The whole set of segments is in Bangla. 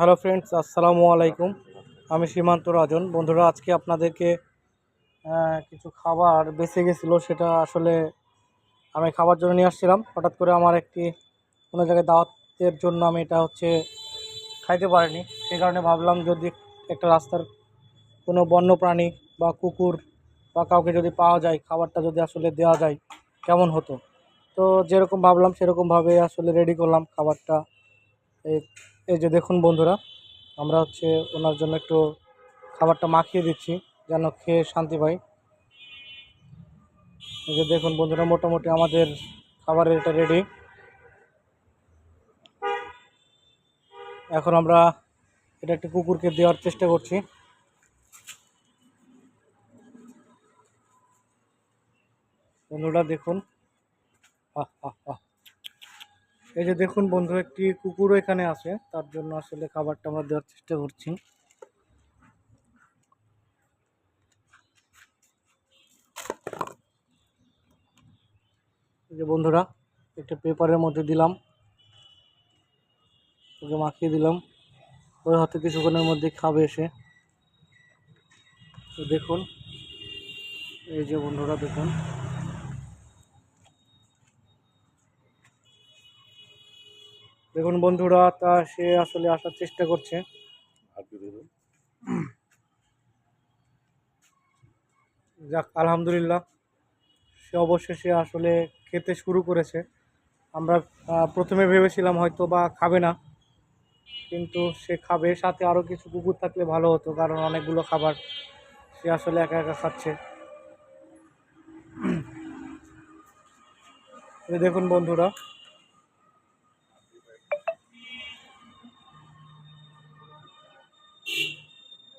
হ্যালো ফ্রেন্ডস, আসসালামু আলাইকুম। আমি সীমান্ত রাজন। বন্ধুরা, আজকে আপনাদেরকে কিছু খাবার বেঁচে গেছিল, সেটা আসলে আমি খাবার জন্য নিয়ে আসছিলাম। হঠাৎ করে আমার একটি, কোনো জায়গায় দাওয়াতের জন্য আমি এটা হচ্ছে খাইতে পারিনি। সেই কারণে ভাবলাম যদি একটা রাস্তার কোনো বন্য প্রাণী বা কুকুর বা কাউকে যদি পাওয়া যায়, খাবারটা যদি আসলে দেওয়া যায়, কেমন হতো? তো যেরকম ভাবলাম, সেরকমভাবে আসলে রেডি করলাম খাবারটা। এই এই যে দেখুন বন্ধুরা, আমরা হচ্ছে ওনার জন্য একটু খাবারটা মাখিয়ে দিচ্ছি, যেন খেয়ে শান্তি পাই। এই যে দেখুন বন্ধুরা, মোটামুটি আমাদের খাবারের এটা রেডি এখন আমরা এটা একটি কুকুরকে দেওয়ার চেষ্টা করছি। বন্ধুরা দেখুন, আহ আহ আহ। এই যে দেখুন বন্ধু, একটি কুকুরও এখানে আছে। তার জন্য আসলে খাবারটা আমরা দেওয়ার চেষ্টা করছি। যে বন্ধুরা, একটা পেপারের মধ্যে দিলাম। ওকে মাখিয়ে দিলাম। ওই হাতে কিছুক্ষণের মধ্যে খাবে এসে তো দেখুন, এই যে বন্ধুরা, দেখুন। দেখুন বন্ধুরা তা সে আসলে আসার চেষ্টা করছে। যাক আলহামদুলিল্লাহ সে অবশেষে আসলে খেতে শুরু করেছে। আমরা প্রথমে ভেবেছিলাম হয়তো বা খাবে না কিন্তু সে খাবে। সাথে আরও কিছু কুকুর থাকলে ভালো হতো কারণ অনেকগুলো খাবার সে আসলে একা একা খাচ্ছে। দেখুন বন্ধুরা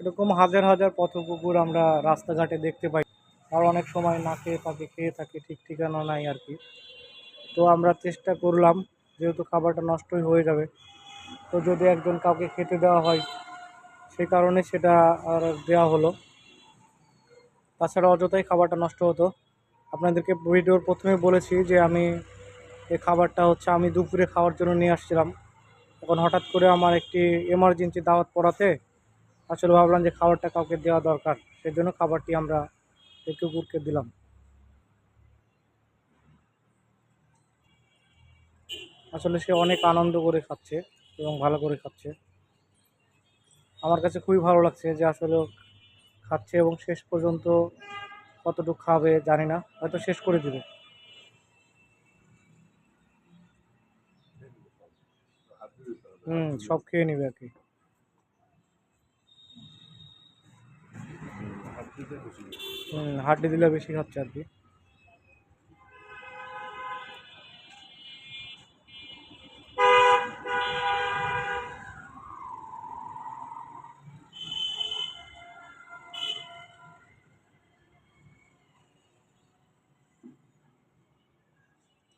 এরকম হাজার হাজার পথ কুকুর আমরা রাস্তাঘাটে দেখতে পাই। আর অনেক সময় না খেয়ে থাকে খেয়ে থাকে, ঠিক ঠিকানা নাই আর কি। তো আমরা চেষ্টা করলাম, যেহেতু খাবারটা নষ্টই হয়ে যাবে। তো যদি একজন কাউকে খেতে দেওয়া হয়, সে কারণে সেটা আর দেওয়া হলো। তাছাড়া অযথাই খাবারটা নষ্ট হতো। আপনাদেরকে ভিডিওর প্রথমে বলেছি যে আমি এই খাবারটা হচ্ছে আমি দুপুরে খাওয়ার জন্য নিয়ে আসছিলাম। এখন হঠাৎ করে আমার একটি এমার্জেন্সি দাওয়াত পড়াতে আসলে ভাবলাম যে খাবারটা কাউকে দেওয়া দরকার, সেজন্য খাবারটি আমরা এই কুকুরকে দিলাম। আসলে সে অনেক আনন্দ করে খাচ্ছে এবং ভালো করে খাচ্ছে। আমার কাছে খুবই ভালো লাগছে যে আসলে খাচ্ছে এবং শেষ পর্যন্ত কতটুকু খাবে জানি না, হয়তো শেষ করে দিবে। হুম, সব খেয়ে নিবে আর কি। হুম, হাড্ডি দিলে বেশি খাচ্ছে আর কি।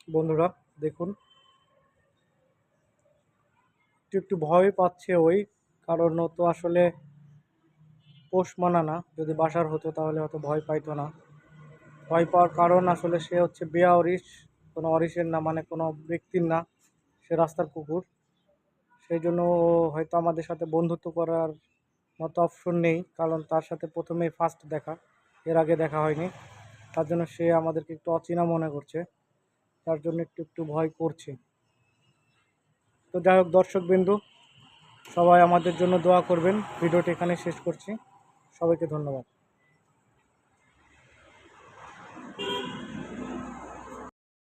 বন্ধুরা, দেখুন। একটু একটু ভয় পাচ্ছে ওই, কারণ তো আসলে পোষ মানা না যদি বাসার হতো তাহলে হয়তো ভয় পাইতো না। ভয় পাওয়ার কারণ আসলে সে হচ্ছে বেয়া অরিশ। কোনো অরিশের না মানে কোনো ব্যক্তির না। সে রাস্তার কুকুর। সেই জন্য হয়তো আমাদের সাথে বন্ধুত্ব করার মতো অপশন নেই। কারণ তার সাথে প্রথমেই ফার্স্ট দেখা। এর আগে দেখা হয়নি। তার জন্য সে আমাদেরকে একটু অচেনা মনে করছে। তার জন্য একটু একটু ভয় করছে। তো যাই হোক দর্শক বিন্দু সবাই আমাদের জন্য দোয়া করবেন। ভিডিওটি এখানে শেষ করছি। সবাইকে ধন্যবাদ।